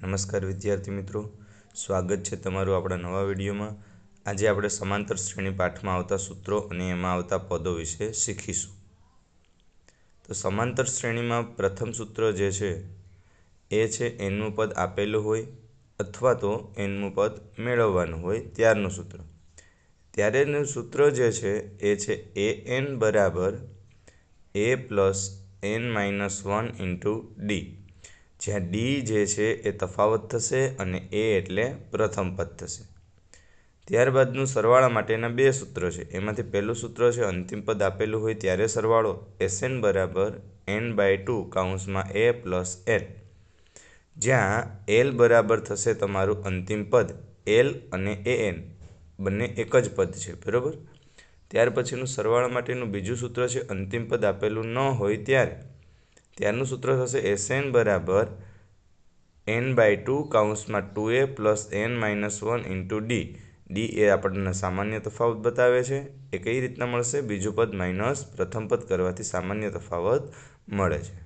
નમસ્કાર વિદ્યાર્થી મિત્રો. સ્વાગત છે તમારું આપણા નવા વિડીયોમાં. આજે આપણે સમાંતર શ્રેણી પાઠમાં આવતા સૂત્રો અને એમાં આવતા પદો વિશે શીખીશું. તો સમાંતર શ્રેણીમાં પ્રથમ સૂત્ર જે છે, એ છે એનનું પદ આપેલું હોય અથવા તો એનનું પદ મેળવવાનું હોય ત્યારનું સૂત્ર. ત્યારેનું સૂત્ર જે છે, એ છે એ એન બરાબર a plus n minus one into d. જ્યાં ડી જે છે એ તફાવત થશે અને એ એટલે પ્રથમ પદ થશે. ત્યારબાદનું સરવાળા માટેના બે સૂત્ર છે. એમાંથી પહેલું સૂત્ર છે, અંતિમ પદ આપેલું હોય ત્યારે સરવાળો એસએન બરાબર એન બાય ટુ કાઉન્સમાં એ પ્લસ એલ. જ્યાં એલ બરાબર થશે તમારું અંતિમ પદ, એલ અને એ એન. બંને એક જ પદ છે, બરાબર? ત્યાર પછીનું સરવાળા માટેનું બીજું સૂત્ર છે, અંતિમ પદ આપેલું ન હોય ત્યારે. ત્યારનું સૂત્ર થશે એસએન બરાબર N by two કાઉન્સમાં two a plus n minus one into d d એ આપણને સામાન્ય તફાવત બતાવે છે. એ કઈ રીતના મળશે? બીજું પદ માઇનસ પ્રથમ પદ કરવાથી સામાન્ય તફાવત મળે છે.